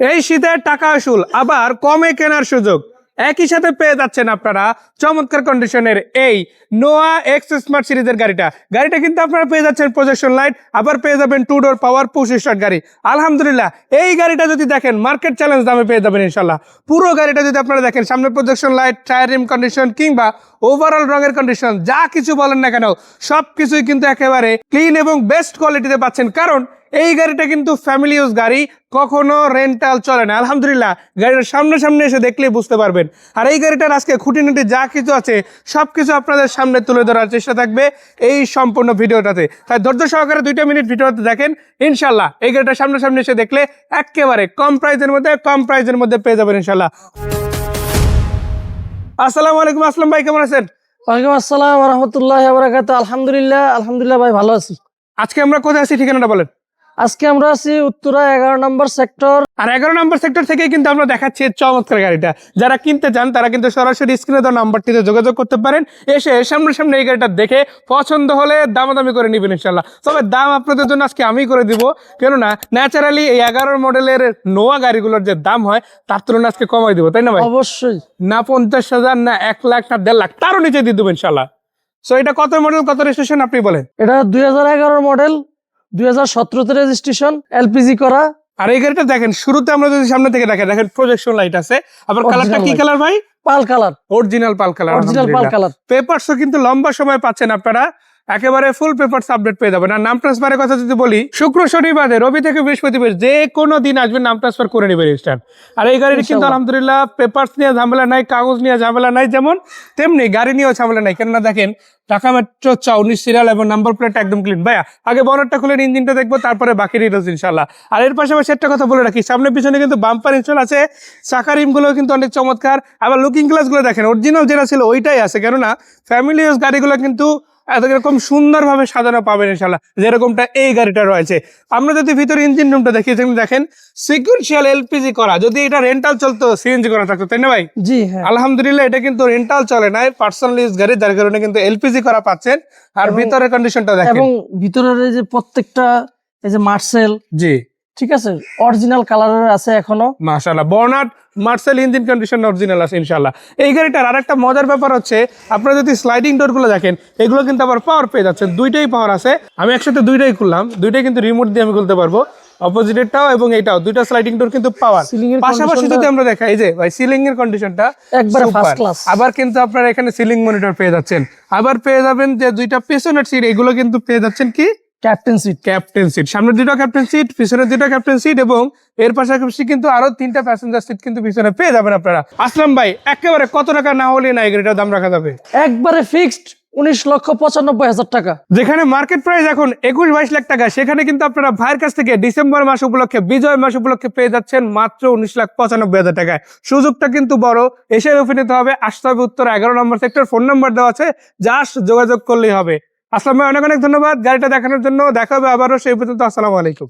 এই শীতের টাকা আসুল আবার কমে কেনার সুযোগ। একই সাথে পেয়ে যাচ্ছেন আপনারা চমৎকার কন্ডিশনের এই নোয়া এক্স স্মার্ট সিরিজের গাড়িটা। গাড়িটা কিন্তু আপনারা পেয়ে যাচ্ছেন প্রজেকশন লাইট আবার পেয়ে যাবেন two door power push start গাড়ি। আলহামদুলিল্লাহ, এই গাড়িটা যদি দেখেন মার্কেট চ্যালেঞ্জ দামে পেয়ে যাবেন ইনশাল্লাহ পুরো গাড়িটা যদি আপনারা দেখেন, সামনে projection light tyre rim condition কিংবা ওভারঅল রঙের কন্ডিশন যা কিছু বলেন না কেন সব কিছুই কিন্তু একেবারে ক্লিন এবং বেস্ট কোয়ালিটিতে পাচ্ছেন। কারণ এই গাড়িটা কিন্তু ফ্যামিলি ইউজ গাড়ি কখনো রেন্টাল চলে না। আলহামদুলিল্লাহ গাড়িটার সামনে সামনে এসে দেখলেই বুঝতে পারবেন। আর এই গাড়িটার আজকে খুঁটিনাটি যা কিছু আছে সব কিছু আপনাদের সামনে তুলে ধরার চেষ্টা থাকবে এই সম্পূর্ণ ভিডিওটাতে। তাই ধৈর্য সহকারে দুইটা মিনিট ভিডিওতে দেখেন ইনশাল্লাহ এই গাড়িটার সামনে সামনে এসে দেখলে একেবারে কম প্রাইজের মধ্যে কম প্রাইজের মধ্যে পেয়ে যাবেন ইনশাল্লাহ আসসালামু আলাইকুম আসলাম ভাই কেমন আছেন? ওয়ালাইকুম আসসালাম রহমতুল্লাহ আলহামদুলিল্লাহ আলহামদুলিল্লাহ ভাই ভালো আছি। আজকে আমরা কোথায় আছি ঠিকানাটা বলেন। আজকে আমরা আছি উত্তরা এগারো নম্বর সেক্টর আর এগারো নম্বর সেক্টর থেকে কিন্তু আমরা দেখাচ্ছি চমৎকার গাড়িটা। যারা কিনতে চান তারা কিন্তু সরাসরি স্ক্রিনে দেওয়া নাম্বারটিতে যোগাযোগ করতে পারেন। এসে সামনে সামনে এই গাড়িটা দেখে পছন্দ হলে দামাদামি করে নেবেন ইনশাল্লাহ তবে দাম আপনাদের জন্য আজকে আমি করে দিব। কেননা ন্যাচারালি এই এগারো মডেলের নোয়া গাড়িগুলোর যে দাম হয় তার তুলনায় আজকে কমাই দিব তাই না ভাই? অবশ্যই। না পঞ্চাশ হাজার না এক লাখ না দেড় লাখ তারও নিচে দিয়ে দেবো ইনশাল্লাহ সো এটা কত মডেল কত রেজিস্ট্রেশন আপনি বলেন? এটা দুই হাজার মডেল দুই হাজার সতেরোতে রেজিস্ট্রেশন এলপিজি করা। আর এই গাড়িটা দেখেন শুরুতে আমরা যদি সামনে থেকে দেখেন দেখেন প্রজেকশন লাইট আছে। আবার কালারটা কি কালার ভাই? Pearl colour original pearl colour original pearl colour পেপারসও কিন্তু লম্বা সময় পাচ্ছেন আপনারা। একেবারে ফুল পেপারস আপডেট পেয়ে যাবেন। আর নাম ট্রান্সফারের কথা যদি বলি শুক্র শনিবারে রবি থেকে বৃহস্পতিবার যে কোনো দিন আসবেন নাম ট্রান্সফার করে নেবেন রেজিস্টার আর এই গাড়ির কিন্তু আলহামদুলিল্লাহ পেপারস নিয়ে ঝামেলা নাই কাগজ নিয়ে ঝামেলা নাই যেমন তেমনি গাড়ি নিয়েও ঝামেলা নাই। কেননা দেখেন ঢাকা মেট্রো চৌনিশ সিরিয়াল এবং নাম্বার প্লেট একদম ক্লিন ভাইয়া আগে বনারটা খুলে ইঞ্জিনটা দেখব তারপরে বাকি ডিটেলস ইনশাল্লাহ। আর এর পাশাপাশি একটা কথা বলে রাখি সামনে পিছনে কিন্তু বাম্পার ইনস্টল আছে। চাকা রিমগুলো কিন্তু অনেক চমৎকার। আবার লুকিং গ্লাসগুলো দেখেন অরিজিনাল যেটা ছিল ওইটাই আছে। কেননা ফ্যামিলি গাড়িগুলো কিন্তু এরকম সুন্দরভাবে সাজানো পাবেন ইনশাল্লাহ যেরকমটা এই গাড়িটা রয়েছে। আমরা যদি ভিতরে ইঞ্জিন রুমটা দেখি সেখানে দেখেন সিকুয়েন্সিয়াল এলপিজি করা। যদি এটা রেন্টাল চলতো সিএনজি করা থাকতো তাই না ভাই? জি হ্যাঁ। আলহামদুলিল্লাহ এটা কিন্তু রেন্টাল চলে নাই পার্সোনাল ইউজ গাড়ি যার কারণে কিন্তু এলপিজি করা পাচ্ছেন। আর ভিতরের কন্ডিশনটা দেখেন। এবং ভিতরের যে প্রত্যেকটা এই যে মার্সেল জি। ঠিক আছে? অরিজিনাল কালারের আছে এখনও। মাশাআল্লাহ। বর্নাট মার্সেল ইঞ্জিন কন্ডিশন অরিজিনাল আছে ইনশাআল্লাহ। এই গাড়িটার আরেকটা মজার ব্যাপার হচ্ছে আপনারা যদি স্লাইডিং ডোরগুলো দেখেন এগুলো কিন্তু আবার পাওয়ার পেয়ে যাচ্ছেন। দুইটাই পাওয়ার আছে। আমি একসাথে দুইটাই খুললাম। দুইটাই কিন্তু রিমোট দিয়ে আমি খুলতে পারব। অপোজিটেরটাও এবং এইটাও দুইটা স্লাইডিং ডোর কিন্তু পাওয়ার পাশাপাশি যদি আমরা দেখাই এই যে ভাই সিলিং এর কন্ডিশনটা একবারে। ফার্স্ট ক্লাস আবার কিন্তু আপনারা এখানে সিলিং মনিটর পেয়ে যাচ্ছেন। আবার পেয়ে যাবেন যে দুইটা পেছনের সিট এগুলো কিন্তু পেয়ে যাচ্ছেন কি? ক্যাপ্টেন সিট ক্যাপ্টেন সিট সামনের দুটো ক্যাপ্টেন সিট পিছনের দুটো ক্যাপ্টেন সিট এবং এর পাশাপাশি কিন্তু আরও তিনটা প্যাসেঞ্জার সিট কিন্তু পিছনে পেয়ে যাবেন আপনারা। আসলাম ভাই একেবারে কত টাকা না হলে না দাম রাখা যাবে? একবারে ফিক্সড উনিশ লক্ষ পঁচানব্বই হাজার টাকা। যেখানে মার্কেট প্রাইস এখন একুশ বাইশ লাখ টাকা সেখানে কিন্তু আপনারা ভাইয়ের কাছ থেকে ডিসেম্বর মাস উপলক্ষে বিজয় মাস উপলক্ষে পেয়ে যাচ্ছেন মাত্র উনিশ লাখ পঁচানব্বই হাজার টাকায়। সুযোগটা কিন্তু বড় এসে রুফে নিতে হবে আসতে হবে উত্তর এগারো নম্বর সেক্টর ফোন নাম্বার দেওয়া আছে জাস্ট যোগাযোগ করলেই হবে। আসলাম অনেক অনেক ধন্যবাদ। গাড়িটা দেখানোর জন্য দেখা হবে আবারও সেই পর্যন্ত আসসালামু আলাইকুম।